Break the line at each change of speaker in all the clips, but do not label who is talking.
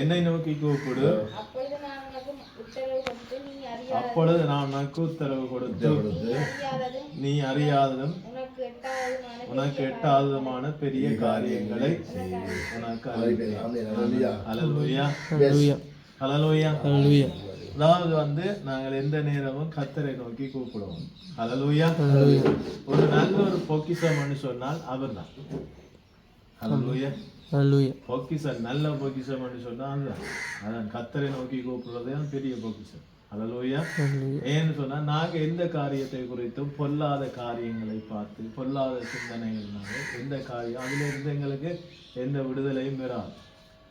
என்னை நோக்கி கூப்பிடு.
அப்பொழுது நான் உனக்கு உத்தரவு கொடுத்து நீ அறியாத
அப்பொழுது நான் உனக்கு உத்தரவு கொடுத்து
நீ அறியாததும் உனக்கு
எட்டாததுமான பெரிய காரியங்களை உனக்கு அதாவது வந்து நாங்கள் எந்த நேரமும் கத்தரை நோக்கி கூப்பிடுவோம். ஹalleluya. ஒரு நல்ல ஒரு பொக்கிஷம்னு சொன்னால் அவர்தான் ஹalleluya பொக்கிஷம் நல்ல பொக்கிஷம்னு சொன்னா அதான் கத்தரை நோக்கி கூப்பிடுறதே தான் பெரிய பொக்கிஷம் ஹalleluya ஏன்னு சொன்னா நாங்க எந்த காரியத்தை குறித்தும் பொல்லாத காரியங்களை பார்த்து பொல்லாத சிந்தனைகள்னால எந்த காரியம் அதுல இருந்து எங்களுக்கு எந்த விடுதலையும் பெறாது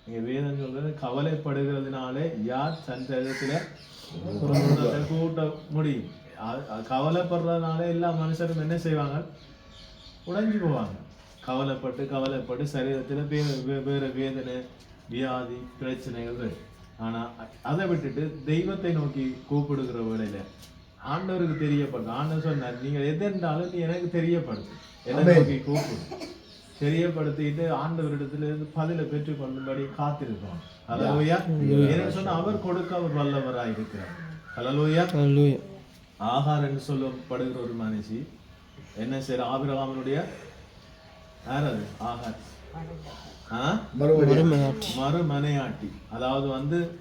இங்க வேதம் சொல்றது கவலைப்படுகிறதுனாலே யார் சந்தேகத்துல கூட்ட முடியும் கவலைப்படுறதுனால எல்லா மனுஷரும் என்ன செய்வாங்க உடைஞ்சு போவாங்க கவலைப்பட்டு கவலைப்பட்டு சரீரத்துல வேற வேற வேதனை வியாதி பிரச்சனைகள் வரும். ஆனா அ- அதை விட்டுட்டு தெய்வத்தை நோக்கி கூப்பிடுகிற வேளையில ஆண்டவருக்கு தெரியப்படுது ஆண்டவர் சொன்னார் நீங்க எது இருந்தாலும் நீ எனக்கு தெரியப்படுது என்ன நோக்கி கூப்பிடு. தெரியப்படுத்திட்டு ஆண்டவரிடத்துல இருந்து பதில பெற்றுக் கொள்ளும்படி காத்திருக்கோம் ஹalleluya. ஏன்னு சொன்னா அவர் கொடுக்க அவர் வல்லவராய் இருக்கிறார். ஹalleluya. ஆகார் என்று சொல்லப்படுகிற ஒரு மனுஷி என்ன செய்யற ஆபிரகாமனுடைய மறுமனையாட்டி. அதாவது வந்து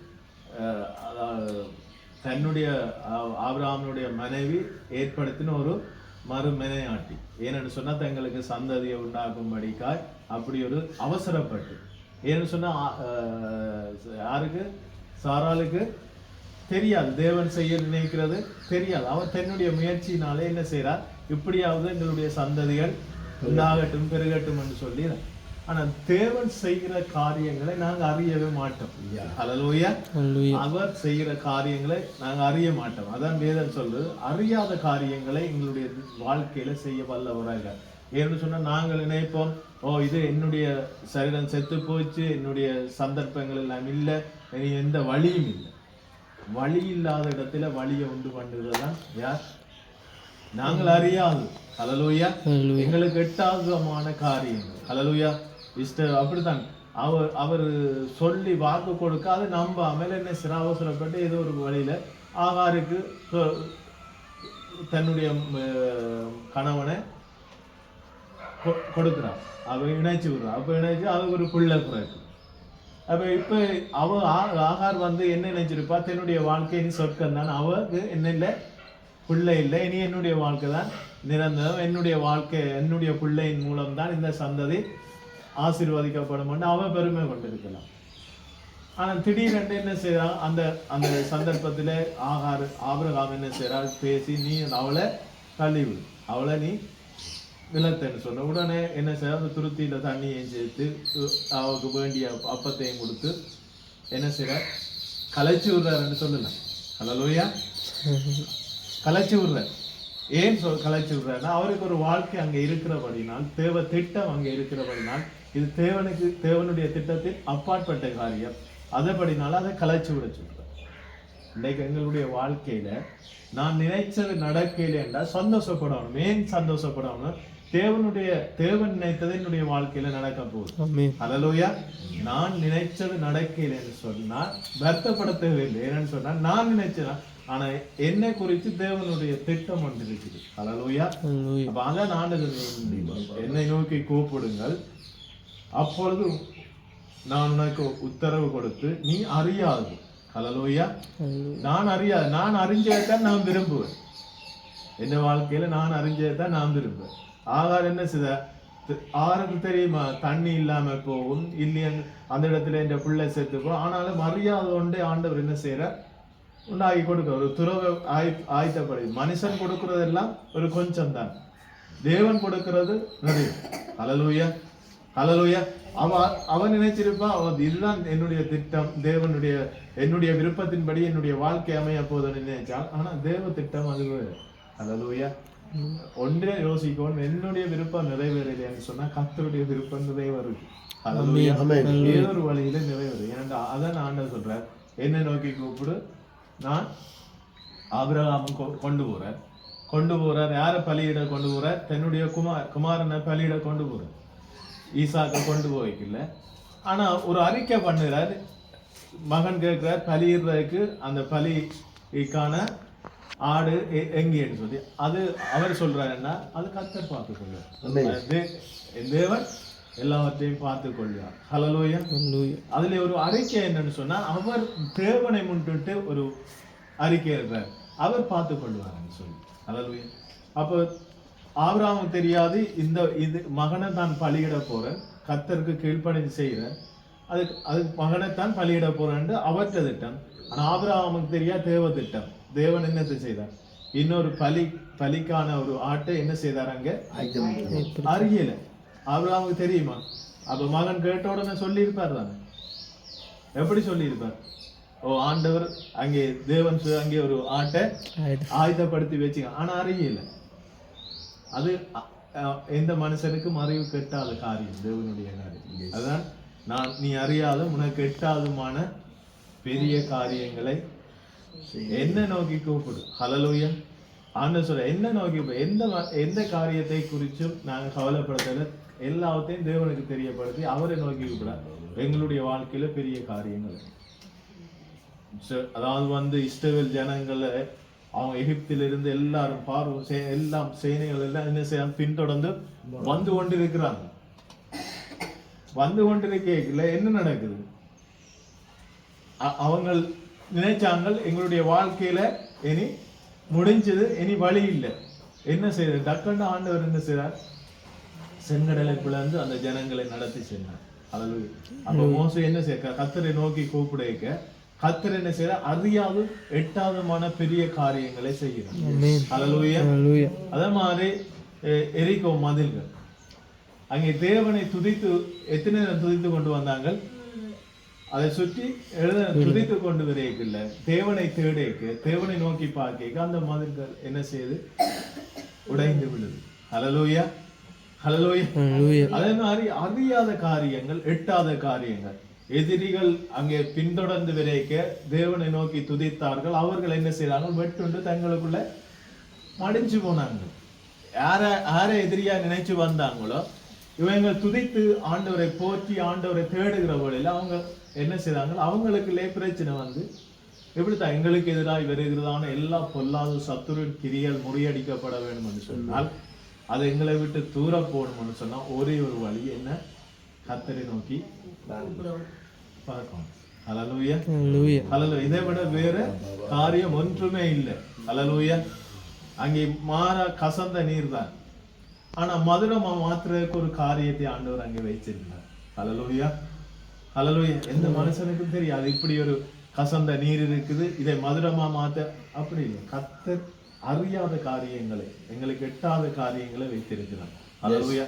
தன்னுடைய ஆ- ஆபிரகாமனுடைய மனைவி ஏற்படுத்தின ஒரு மறுமனையாட்டி. ஏன்னு சொன்னா தங்களுக்கு சந்ததியை உண்டாக்கும்படிக்காய் அப்படி ஒரு அவசரப்பட்டு. ஏன்னு சொன்னா ஆ- அஹ், யாருக்கு? சாராளுக்கு தெரியாது. தேவன் செய்ய நினைக்கிறது தெரியாது. அவர் தன்னுடைய முயற்சியினாலே என்ன செய்றார்? இப்படியாவது எங்களுடைய சந்ததிகள் உண்டாகட்டும் பெருகட்டும் என்று சொல்லி ஆனா தேவன் செய்கிற காரியங்களை நாங்க அறியவே மாட்டோம். ஹalleluya அவர் செய்கிற காரியங்களை நாங்க அறிய மாட்டோம். அதான் வேதம் சொல்றது. அறியாத காரியங்களை எங்களுடைய வாழ்க்கையில செய்ய வல்லவராக. ஏன்னு சொன்னா நாங்கள் நினைப்போம் ஓ இது என்னுடைய சரீரம் செத்து போச்சு என்னுடைய சந்தர்ப்பங்கள் எல்லாம் இல்லை இனி எந்த வழியும் இல்லை. வழி இல்லாத இடத்துல வழியை உண்டு பண்ணுறது தான் யார்? நாங்கள் அறியாது ஹalleluya. எங்களுக்கு எட்டாதமான காரியங்கள். ஹalleluya. இஷ்ட அப்படித்தான். அவர் அவர் சொல்லி வாக்கு கொடுக்க அதை நம்பாமல் என்ன சிற அவசரப்பட்டு ஏதோ ஒரு வழியில ஆகாருக்கு தன்னுடைய கணவனை கொடுக்குறான் அவ இணைச்சு விடுறான் அப்ப இணைச்சு அதுக்கு ஒரு பிள்ளை பிறகு. அப்ப இப்ப அவ ஆகார் வந்து என்ன நினைச்சிருப்பா? தன்னுடைய வாழ்க்கை இனி சொர்க்கம் தான் அவருக்கு என்ன இல்லை? பிள்ளை இல்லை. இனி என்னுடைய வாழ்க்கை தான் நிரந்தரம். என்னுடைய வாழ்க்கை என்னுடைய பிள்ளையின் மூலம் தான் இந்த சந்ததி ஆசீர்வதிக்கப்படும் அவன் பெருமை கொண்டிருக்கலாம் ஆனால் திடீரென்று என்ன செய்கிறான்? அந்த அந்த சந்தர்ப்பத்தில் ஆகார் ஆபிரகாம் என்ன செய்கிறாள் பேசி நீ அவளை தள்ளிவிடு. அவளை நீ விளத்தன்னு சொன்ன உடனே என்ன செய்ய அந்த துருத்தியில் தண்ணியையும் சேர்த்து அவளுக்கு வேண்டிய அப்பத்தையும் கொடுத்து என்ன செய்கிறார்? கலைச்சு விடுறாருன்னு சொல்லலாம் ஹலோ லோயா கலைச்சு விடுறார் ஏன் சொல் கலைச்சு விடுறாருன்னா அவருக்கு ஒரு வாழ்க்கை அங்க இருக்கிறபடினால் தேவ திட்டம் அங்க இருக்கிறபடினால் இது தேவனுக்கு தேவனுடைய திட்டத்தில் அப்பாற்பட்ட காரியம். அதபடினால அதை கலைச்சு விட சொல்றார் இன்றைக்கு எங்களுடைய வாழ்க்கையில நான் நினைச்சது நடக்கையில என்றால் சந்தோஷப்படணும் ஏன் சந்தோஷப்படணும் தேவனுடைய தேவன் நினைத்தது என்னுடைய வாழ்க்கையில நடக்க போகுது. ஹalleluya. நான் நினைச்சது நடக்கலைன்னு சொன்னா வருத்தப்பட தேவையில்லை ஏன்னு சொன்னா நான் நினைச்சேன் ஆனா என்னை குறித்து தேவனுடைய திட்டம் ஒன்று இருக்குது ஹalleluya. அப்ப அதான் என்னை நோக்கி கூப்பிடுங்கள். அப்பொழுது நான் உனக்கு உத்தரவு கொடுத்து நீ அறியாது. ஹalleluya. நான் அறியாது நான் அறிஞ்சதான் நான் விரும்புவேன். என் வாழ்க்கையில நான் அறிஞ்சதான் நான் விரும்புவேன். ஆகார் என்ன செய்த? ஆருக்கு தெரியுமா? தண்ணி இல்லாம போகும் இல்லையா அந்த இடத்துல என் பிள்ளை செத்து போ ஆனாலும் அறியாத ஒன்றே ஆண்டவர் என்ன செய்யறார் உண்டாகி கொடுக்க ஒரு துறவை ஆய் ஆயத்தப்படி மனுஷன் கொடுக்கறதெல்லாம் ஒரு கொஞ்சம் தான் தேவன் கொடுக்கிறது நிறைய ஹalleluya ஹalleluya அவன் அவன் நினைச்சிருப்பான் அவன் இதுதான் என்னுடைய திட்டம் தேவனுடைய என்னுடைய விருப்பத்தின்படி என்னுடைய வாழ்க்கை அமைய போதுன்னு நினைச்சான் ஆனா தேவ திட்டம் அது ஹalleluya ஒன்றே யோசிக்கணும் என்னுடைய விருப்பம் நிறைவேறலைன்னு சொன்னா கர்த்தருடைய விருப்பம் நிறைவேறும் ஹalleluya ஏதோ ஒரு வழியில நிறைவேறும் ஏன்னா அதான் ஆண்டவர் சொல்றார் என்னை நோக்கி கூப்பிடு நான் ஆபிரகாமும் கொண்டு போறார். கொண்டு போறார் யாரை பலியிட கொண்டு போறார்? தன்னுடைய குமார் குமாரனை பலியிட கொண்டு போறார். ஈசாக்க கொண்டு போய்க்கல ஆனா ஒரு அறிக்கை பண்ணுறார் மகன் கேட்கிறார் பலியிடுறதுக்கு அந்த பலிக்கான ஆடு எங்கேன்னு சொல்லி. அது அவர் சொல்றாரு என்ன? அது கத்தர் பார்த்துக் கொள்வார். தே- தேவன் எல்லாவற்றையும் பார்த்துக் கொள்வார் ஹலலோயா அதுல ஒரு அறிக்கை என்னன்னு சொன்னா அவர் தேவனை முன்னிட்டு ஒரு அறிக்கை இருக்கிறார் அவர் பார்த்துக் கொள்வார்னு சொல்லி. ஹalleluya அப்போ ஆபிரகாமுக்கு தெரியாது இந்த இது மகனை தான் பலியிட போறேன் கத்தருக்கு கீழ்ப்படிஞ்சு செய்கிறேன் அதுக்கு அதுக்கு மகனை தான் பலியிட போறேன் அவற்ற திட்டம். ஆனா ஆபிரகாமுக்கு தெரியா தேவ திட்டம். தேவன் என்னத்தை செய்தார்? இன்னொரு பலி பலிக்கான ஒரு ஆட்டை என்ன செய்தார் அங்க? அறியல ஆபிரகாமுக்கு தெரியுமா? அப்ப மகன் கேட்ட உடனே சொல்லியிருப்பார் தானே? எப்படி சொல்லியிருப்பார்? ஓ ஆண்டவர் அங்கே தேவன் சு- அங்கே ஒரு ஆட்டை ஆயுதப்படுத்தி வச்சுங்க ஆனா அறியல. அது எந்த மனுஷனுக்கும் அறிவு கெட்டாத காரியம் தேவனுடைய காரியம். அதான் நான் நீ அறியாத உனக்கு எட்டாதுமான பெரிய காரியங்களை என்ன நோக்கி கூப்பிடு? ஹலலூயா ஆண்டு சொல்ற என்ன நோக்கி? எந்த எந்த காரியத்தை குறிச்சும் நாங்க கவலைப்படுத்தல. எல்லாத்தையும் தேவனுக்கு தெரியப்படுத்தி அவரை நோக்கி கூப்பிட. எங்களுடைய வாழ்க்கையில பெரிய காரியங்கள். அதாவது வந்து இஸ்ரவேல் ஜனங்களை அவங்க எகிப்திலிருந்து எல்லாரும் பார்வை எல்லாம் சேனைகள் எல்லாம் என்ன செய்ய பின்தொடர்ந்து வந்து கொண்டிருக்கிறாங்க. வந்து கொண்டிருக்கல என்ன நடக்குது? அவங்க நினைச்சாங்க எங்களுடைய வாழ்க்கையில இனி முடிஞ்சது இனி வழி இல்லை. என்ன செய்யறது டக்குன்னு ஆண்டவர் என்ன செய்யறார் செங்கடலை பிளந்து அந்த ஜனங்களை நடத்தி சென்றார். அல்லது அப்ப மோசம் என்ன செய்ய கத்தரை நோக்கி கூப்பிடுக்க கத்தர் என்ன செய்யற அறியாது எட்டாவதுமான பெரிய காரியங்களை செய்கிறார். அதே மாதிரி எ- எரிகோ மதில்கள். அங்கே தேவனை துதித்து எத்தனை நேரம் துதித்து கொண்டு வந்தாங்க அதை சுற்றி எழுத துதித்து கொண்டு வரையில தேவனை தேடேக்கு தேவனை நோக்கி பார்க்க அந்த மதில்கள் என்ன செய்யுது உடைந்து விழுது. ஹலலூயா அதே மாதிரி அறியாத காரியங்கள் எட்டாத காரியங்கள். எதிரிகள் அங்கே பின்தொடர்ந்து விரைக்க தேவனை நோக்கி துதித்தார்கள். அவர்கள் என்ன செய்தாங்க வெட்டுண்டு தங்களுக்குள்ள மடிஞ்சு போனாங்க யார யார எதிரியா நினைச்சு வந்தாங்களோ இவங்க துதித்து ஆண்டவரை போற்றி ஆண்டவரை தேடுகிற வழியில அவங்க என்ன செய்றாங்க அவங்களுக்குள்ளே பிரச்சனை வந்து எப்படித்தான் எங்களுக்கு எதிராக வருகிறதான எல்லா பொல்லாத சத்துருவின் கிரியல் முறியடிக்கப்பட வேண்டும் என்று சொன்னால் அது எங்களை விட்டு தூர போகணும்னு சொன்னா ஒரே ஒரு வழி என்ன? கத்தரை நோக்கி பார்க்கணும் ஹalleluya. ஹalleluya. இதை விட வேற காரியம் ஒன்றுமே இல்லை. ஹalleluya. அங்கே மாறா கசந்த நீர் தான் ஆனா மதுரமா மாத்துறதுக்கு ஒரு காரியத்தை ஆண்டவர் அங்கே வைச்சிருந்தார் ஹalleluya. ஹalleluya. எந்த மனுஷனுக்கும் தெரியாது. இப்படி ஒரு கசந்த நீர் இருக்குது. இதை மதுரமா மாத்த? அப்படி இல்லை. கத்தர் அறியாத காரியங்களை எங்களுக்கு எட்டாத காரியங்களை வைத்திருக்கிறார். ஹalleluya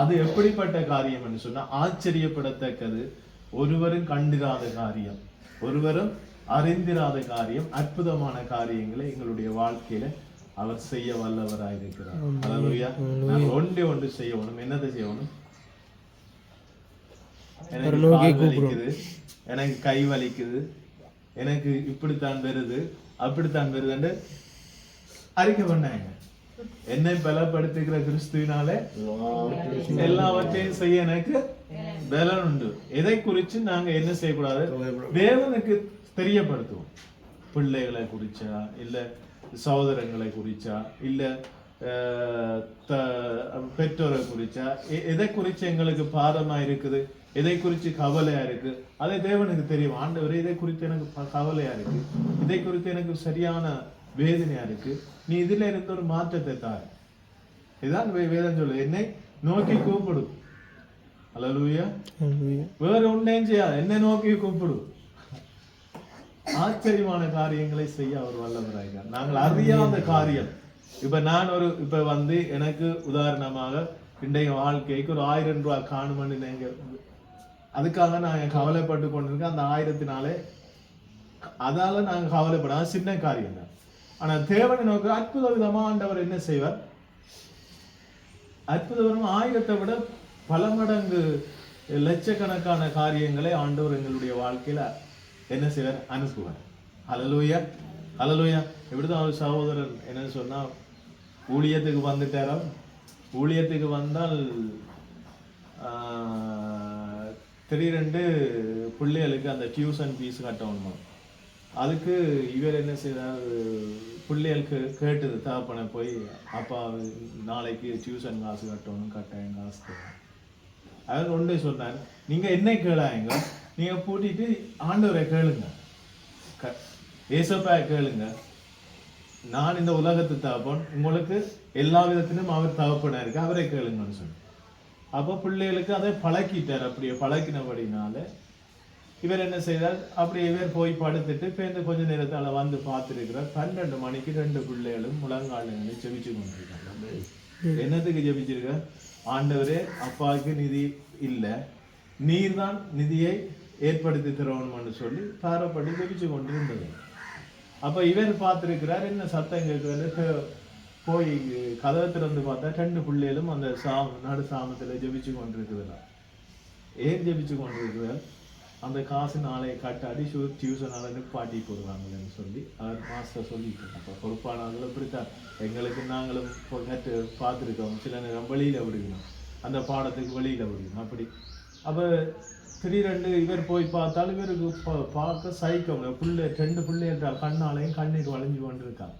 அது எப்படிப்பட்ட காரியம் என்று சொன்னா ஆச்சரியப்படத்தக்கது ஒருவரும் கண்டிராத காரியம் ஒருவரும் அறிந்திராத காரியம் அற்புதமான காரியங்களை எங்களுடைய வாழ்க்கையில அவர் செய்ய வல்லவராயிருக்கிறார் ஹalleluya நாங்கள் ஒன்றே ஒன்று செய்யணும் என்னதை செய்யணும் எனக்கு கால் வலிக்குது. எனக்கு கை வலிக்குது. எனக்கு இப்படித்தான் வருது. அப்படித்தான் வருதுன்னு அறிக்கை பண்ணாங்க. என்னை பலப்படுத்துகிற கிறிஸ்துவினாலே எல்லாவற்றையும் செய்ய எனக்கு பலன் உண்டு. எதை குறித்து நாங்க என்ன செய்யக்கூடாது? தேவனுக்கு தெரியப்படுத்துவோம். பிள்ளைகளை குறிச்சா இல்ல சகோதரங்களை குறிச்சா இல்ல பெற்றோரை குறிச்சா எதை குறித்து எங்களுக்கு பாரமா இருக்குது? எதை குறித்து கவலையா இருக்கு? அதை தேவனுக்கு தெரியும். ஆண்டவரே இதை குறித்து எனக்கு கவலையா இருக்கு. இதை குறித்து எனக்கு சரியான வேதனையா இருக்கு? நீ இதுல இருந்து ஒரு மாற்றத்தை தாரு. இதான் வே- வேதம் சொல்லு என்னை நோக்கி கூப்பிடு. அல்லேலூயா வேற ஒன்றையும் செய்யாது? என்னை நோக்கி கூப்பிடு. ஆச்சரியமான காரியங்களை செய்ய அவர் வல்லவராகிறார் நாங்கள் அறியாத காரியம். இப்ப நான் ஒரு இப்ப வந்து எனக்கு உதாரணமாக இன்றைய வாழ்க்கைக்கு ஒரு ஆயிரம் ரூபாய் காணுமென்னு நீங்க அதுக்காக நான் கவலைப்பட்டு கொண்டிருக்கேன். அந்த ஆயிரத்தினாலே அதால நாங்க கவலைப்படாத சின்ன காரியம் தான். ஆனால் தேவனை நோக்க அற்புத விதமாக ஆண்டவர் என்ன செய்வார்? அற்புதவரும் ஆயிரத்தை விட பல மடங்கு லட்சக்கணக்கான காரியங்களை ஆண்டவர் எங்களுடைய வாழ்க்கையில் என்ன செய்வார்? அனுப்புவார். அலலூயா அலலூயா இப்படிதான் ஒரு சகோதரன் என்னன்னு சொன்னால் ஊழியத்துக்கு வந்துட்டாராம் ஊழியத்துக்கு வந்தால் திடீரெண்டு பிள்ளைகளுக்கு அந்த டியூஷன் ஃபீஸ் கட்டணுமா? அதுக்கு இவர் என்ன செய்தார்? பிள்ளைகளுக்கு கேட்டது. தகப்பனை போய் அப்பா நாளைக்கு டியூஷன் காசு கட்டணும் கட்டாயம் காசு தேவை அவர் ஒன்றே சொன்னார். நீங்கள் என்ன கேளாங்க நீங்கள் கூட்டிகிட்டு ஆண்டவரை கேளுங்க. க ஏசப்பா கேளுங்க. நான் இந்த உலகத்து தகப்பன். உங்களுக்கு எல்லா விதத்திலும் அவர் தகப்பனாக இருக்கு. அவரை கேளுங்கன்னு சொன்னேன் அப்போ பிள்ளைகளுக்கு அதை பழக்கிட்டார். அப்படியே பழக்கினபடினால இவர் என்ன செய்தார்? அப்படி இவர் போய் படுத்துட்டு பேருந்து கொஞ்ச நேரத்தால வந்து பார்த்துருக்கிறார். பன்னெண்டு மணிக்கு ரெண்டு பிள்ளைகளும் முழங்கால நின்று ஜெபிச்சு கொண்டிருக்காங்க என்னத்துக்கு ஜெபிச்சிருக்க ஆண்டவரே அப்பாவுக்கு நிதி இல்லை. நீர் தான் நிதியை ஏற்படுத்தி தரணும்னு சொல்லி பாரப்பட்டு ஜெபிச்சு கொண்டிருந்தது. அப்ப இவர் பார்த்திருக்கிறார் என்ன சத்தம் கேட்கிறது போய் கதவை திறந்து பார்த்தா ரெண்டு பிள்ளைகளும் அந்த சாம நடு சாமத்துல ஜெபிச்சு கொண்டிருக்குதுலாம் ஏன் ஜெபிச்சு கொண்டிருக்கிறார்? அந்த காசு நாளை கட்டாடி ஷூ டியூஷனால நிப்பாட்டி போடுவாங்களேன்னு சொல்லி அவர் மாஸ்டர் சொல்லிட்டு அப்போ பொறுப்பானவர்கள் இப்படித்தான். எங்களுக்கு நாங்களும் இப்போ கேட்டு பார்த்துருக்கோம். சில நேரம் வெளியில் விடுக்கணும் அந்த பாடத்துக்கு வெளியில் விடுக்கணும் அப்படி. அப்போ திடீரெண்டு இவர் போய் பார்த்தாலும் இவருக்கு பார்க்க சைக்கவங்க புள்ளை ரெண்டு பிள்ளை என்றால் கண்ணாலையும் கண்ணீர் வளைஞ்சு கொண்டிருக்காங்க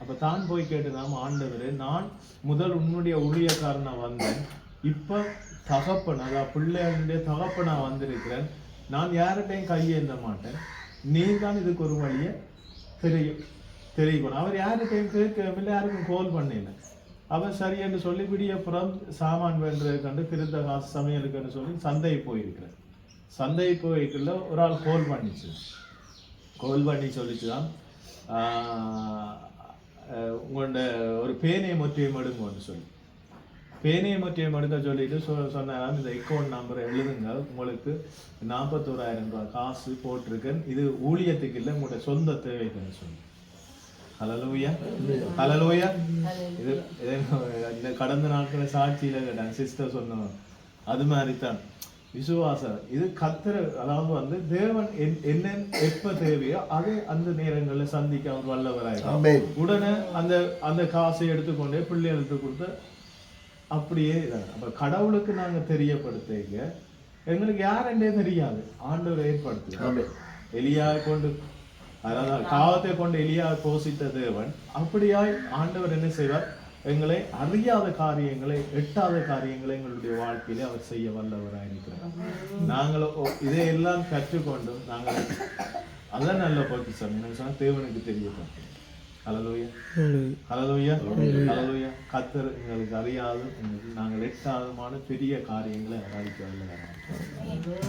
அப்போ தான் போய் கேட்டுனாம் ஆண்டவர் நான் முதல் உன்னுடைய ஊழியக்காரனா வந்தேன். இப்போ தகப்பன் அதாவது பிள்ளைகளுடைய தகப்பனாக வந்திருக்கிறேன். நான் யார்கிட்டையும் கையேந்த மாட்டேன். நீ தான் இதுக்கு ஒரு வழியை தெரியும் தெரியணும். அவர் யாருக்கையும் கேட்கவில்லை யாருக்கும் கோல் பண்ணல. அவர் சரி என்று சொல்லி விடியப்புறம் சாமான் வேண்டதை கண்டு திருத்த காசு சமையலுக்குன்னு சொல்லி சந்தை போயிருக்கிறேன் சந்தை போய்க்குள்ள ஒரு ஆள் கோல் பண்ணிச்சு. கோல் பண்ணி சொல்லிச்சுதான் உங்களோட ஒரு பேனையை மொற்றியம் எடுங்கன்னு சொல்லி. பேனையை மொற்றியம் எடுக்க சொல்லிட்டு சொ சொன்னாராம். இந்த அக்கௌண்ட் நம்பரை எழுதுங்க. உங்களுக்கு நாற்பத்தோராயிரம் ரூபாய் காசு போட்டிருக்கேன். இது ஊழியத்துக்கு இல்லை உங்களோட சொந்த தேவைக்குன்னு சொல்லி. ஹலலூயா ஹலலூயா இது இந்த கடந்த நாட்கள் சாட்சியில கேட்டாங்க சிஸ்டர் சொன்னோம் அது மாதிரி தான் விசுவாசம் இது கத்திர அதாவது வந்து தேவன் என்- என்ன எப்ப தேவையோ அதை அந்த நேரங்களில் சந்திக்க அவர் வல்லவராயிருக்கார்
ஆமென்
உடனே அந்த அந்த காசை எடுத்துக்கொண்டே பிள்ளைகளுக்கு கொடுத்து அப்படியே. அப்ப கடவுளுக்கு நாங்க தெரியப்படுத்துங்க. எங்களுக்கு யாருன்றே தெரியாது. ஆண்டவர் ஏற்படுத்து
ஆமென்
எலியா கொண்டு அதாவது காவத்தை கொண்டு எலியா போஷித்த தேவன் அப்படியாய் ஆண்டவர் என்ன செய்வார்? எங்களை அறியாத காரியங்களை எட்டாத காரியங்களை எங்களுடைய வாழ்க்கையிலே அவர் செய்ய வல்லவராயிருக்கிறார் நாங்கள் ஒ- இதையெல்லாம் கற்றுக்கொண்டும் நாங்கள் அதான் நல்ல பொக்கிஷம். என்ன சொன்னா தேவனுக்கு தெரியப்பட்டோம் ஹalleluya ஹalleluya ஹalleluya கத்தர் எங்களுக்கு அறியாத நாங்கள் எட்டாதமான பெரிய காரியங்களை அளிக்க வல்லவராயிருக்கிறார்